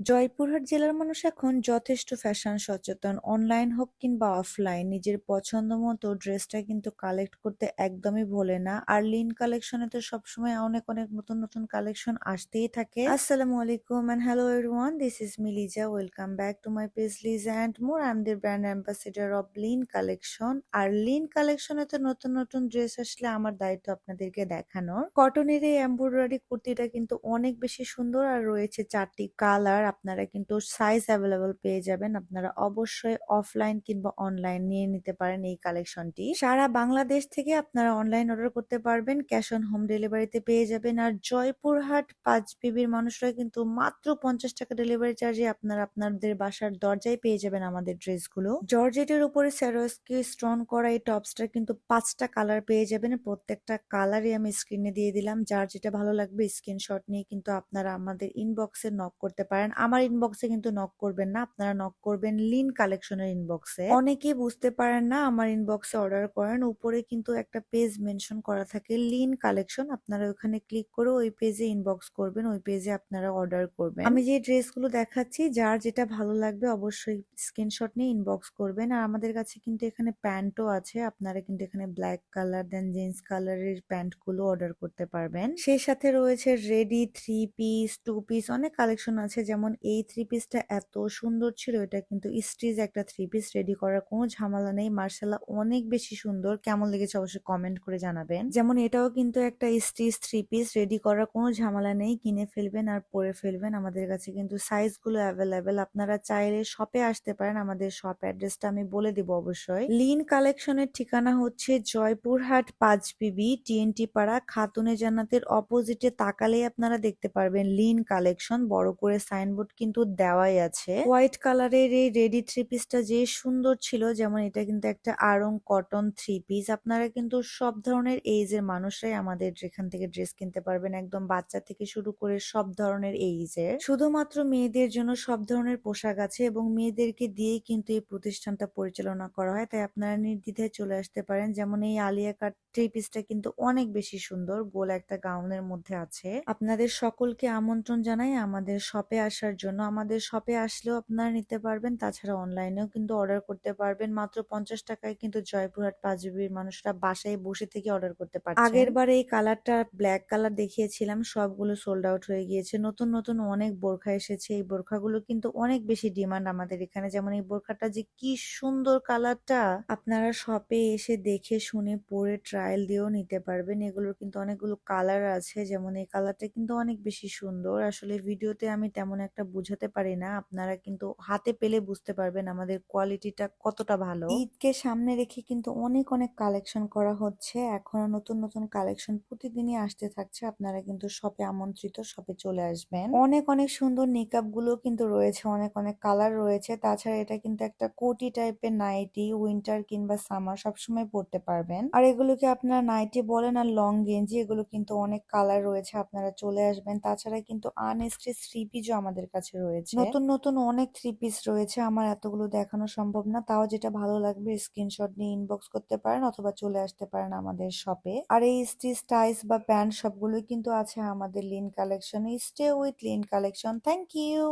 জয়পুরহাট জেলার মানুষ এখন যথেষ্ট ফ্যাশন সচেতন। অনলাইন হোক কিংবা অফলাইন, নিজের পছন্দ মতো ড্রেসটা কিন্তু কালেক্ট করতে একদমই ভোলে না। আর লিন কালেকশনে তো সবসময় অনেক, অনেক নতুন, নতুন কালেকশন আসতেই থাকে। আসসালামু আলাইকুম and hello everyone, this is me Liza. Welcome back to my page Liza and more. I am the brand ambassador of Lin collection. আর লিন কালেকশনে তো নতুন, নতুন ড্রেস আসলে আমার দায়িত্ব আপনাদেরকে দেখানোর। কটনের এই এমব্রয়ডারি কুর্তিটা কিন্তু অনেক বেশি সুন্দর আর রয়েছে চারটি কালার। আপনারা কিন্তু সাইজ অ্যাভেলেবল পেয়ে যাবেন। আপনারা অবশ্যই অফলাইন কিংবা অনলাইন নিয়ে নিতে পারেন এই কালেকশনটি সারা বাংলাদেশ থেকে আপনারা অনলাইন অর্ডার করতে পারবেন ক্যাশ অন হোম ডেলিভারিতে পেয়ে যাবেন। আর জয়পুরহাট পাঁচ বিবির মানুষরা কিন্তু মাত্র পঞ্চাশ টাকা ডেলিভারি চার্জে আপনারা আপনাদের বাসার দরজায় পেয়ে যাবেন আমাদের ড্রেসগুলো। জর্জেটের উপরে স্যারোস্কি স্ট্রন করা এই টপসটা কিন্তু পাঁচটা কালার পেয়ে যাবেন। প্রত্যেকটা কালারই আমি স্ক্রিনে দিয়ে দিলাম। যার যেটা ভালো লাগবে স্ক্রিনশট নিয়ে কিন্তু আপনারা আমাদের ইনবক্সে নক করতে পারেন। আমার ইনবক্সে কিন্তু নক করবেন না, আপনারা নক করবেন লিন কালেকশনের ইনবক্সে অনেকেই বুঝতে পারেন না আমার ইনবক্সে অর্ডার করেন, উপরে কিন্তু একটা পেজ মেনশন করা থাকে লিন কালেকশন আপনারা ওখানে ক্লিক করে ওই পেজে ইনবক্স করবেন, ওই পেজে আপনারা অর্ডার করবেন। আমি যে ড্রেসগুলো দেখাচ্ছি, যার যেটা ভালো লাগবে অবশ্যই স্ক্রিনশট নিয়ে ইনবক্স করবেন। আর আমাদের কাছে কিন্তু এখানে প্যান্টও আছে, আপনারা কিন্তু এখানে ব্ল্যাক কালার দেন জিন্স কালারের প্যান্টগুলো অর্ডার করতে পারবেন। সেই সাথে রয়েছে ready three piece two piece অনেক কালেকশন আছে, যেমন এই থ্রি পিসটা এত সুন্দর ছিল, এটা কিন্তু স্টিচ একটা থ্রি পিস রেডি করার কোনো ঝামেলা নেই। মার্শাল্লাহ অনেক বেশি সুন্দর। কেমন লেগেছে অবশ্যই কমেন্ট করে জানাবেন। যেমন এটাও কিন্তু একটা স্টিচ থ্রি পিস রেডি করার কোনো ঝামেলা নেই। কিনে ফেলবেন আর পরে ফেলবেন। আমাদের কাছে কিন্তু সাইজগুলো অ্যাভেলেবেল আপনারা চাইলে শপে আসতে পারেন। আমাদের শপ অ্যাড্রেসটা আমি বলে দিব অবশ্যই। লিন কালেকশনের ঠিকানা হচ্ছে জয়পুরহাট পাঁচ বিবি টিএনটি পাড়া, খাতুনে জান্নাতের অপোজিটে তাকালেই আপনারা দেখতে পারবেন লিন কালেকশন বড় করে সাইনবোর্ড কিন্তু দেওয়াই আছে। হোয়াইট কালারের এই রেডি থ্রি পিসটা যে সুন্দর ছিল, যেমন এটা কিন্তু একটা আরং কটন থ্রি পিস আপনারা কিন্তু সব ধরনের এইজের মানুষরাই আমাদের এখান থেকে ড্রেস কিনতে পারবেন, একদম বাচ্চা থেকে শুরু করে সব ধরনের এইজের শুধুমাত্র মেয়েদের জন্য সব ধরনের পোশাক আছে এবং মেয়েদেরকে দিয়েই কিন্তু এই প্রতিষ্ঠানটা পরিচালনা করা হয়। তাই আপনারা নির্দ্বিধায় চলে আসতে পারেন। যেমন এই আলিয়া কাট থ্রি পিসটা কিন্তু অনেক বেশি সুন্দর, গোল একটা গাউনের মধ্যে আছে। আপনাদের সকলকে আমন্ত্রণ জানাই। আমাদের শপে আসার জন্য আমাদের শপে আসলেও আপনারা নিতে পারবেন। তাছাড়া অনলাইনেও কিন্তু অর্ডার করতে পারবেন। মাত্র পঞ্চাশ টাকায় কিন্তু জয়পুরহাট পাঁচবিবির মানুষরা বাসায় বসে থেকে অর্ডার করতে পারছে আগের বার এই কালারটা ব্ল্যাক কালার দেখিয়েছিলাম, সবগুলো সোল্ড আউট হয়ে গিয়েছে। নতুন নতুন অনেক বোরখা এসেছে। এই বোরখাগুলো কিন্তু অনেক বেশি ডিমান্ড আমাদের এখানে। যেমন এই বোরখাটা যে কি সুন্দর কালারটা আপনারা শপে এসে দেখে শুনে, পরে ট্রায়াল দিয়েও নিতে পারবেন। এগুলোর কিন্তু অনেকগুলো কালার আছে। যেমন এই কালারটা কিন্তু অনেক বেশি সুন্দর। আসলে ভিডিওতে আমি তেমন একটা বুঝাতে পারি না। আপনারা কিন্তু হাতে পেলে বুঝতে পারবেন আমাদের কোয়ালিটিটা কতটা ভালো। ঈদকে সামনে রেখে কিন্তু অনেক অনেক কালেকশন করা হচ্ছে। এখনও নতুন নতুন কালেকশন প্রতিদিনই আসতে থাকছে। আপনারা কিন্তু শপে আমন্ত্রিত শপে চলে আসবেন। অনেক অনেক সুন্দর নিকাপগুলো কিন্তু রয়েছে, অনেক অনেক কালার রয়েছে। তাছাড়া এটা কিন্তু একটা কোটি টাইপের নাইটি উইন্টার কিংবা সামার সবসময় পরতে পারবেন। আর এগুলোকে আপনারা নাইটি বলেন আর লং গেঞ্জি, এগুলো কিন্তু অনেক কালার রয়েছে। আপনারা চলে আসবেন। তাছাড়া কিন্তু আনস্ট্রিচ থ্রি পিসও আমাদের কাছে রয়েছে। নতুন নতুন অনেক থ্রি পিস রয়েছে। আমার এতগুলো দেখানো সম্ভব না। তাও যেটা ভালো লাগবে স্ক্রিনশট নিয়ে ইনবক্স করতে পারেন অথবা চলে আসতে পারেন আমাদের শপে আর এই স্টিচ টাইস বা প্যান্ট সবগুলোই কিন্তু আছে আমাদের Lin collection stay with Lin collection thank you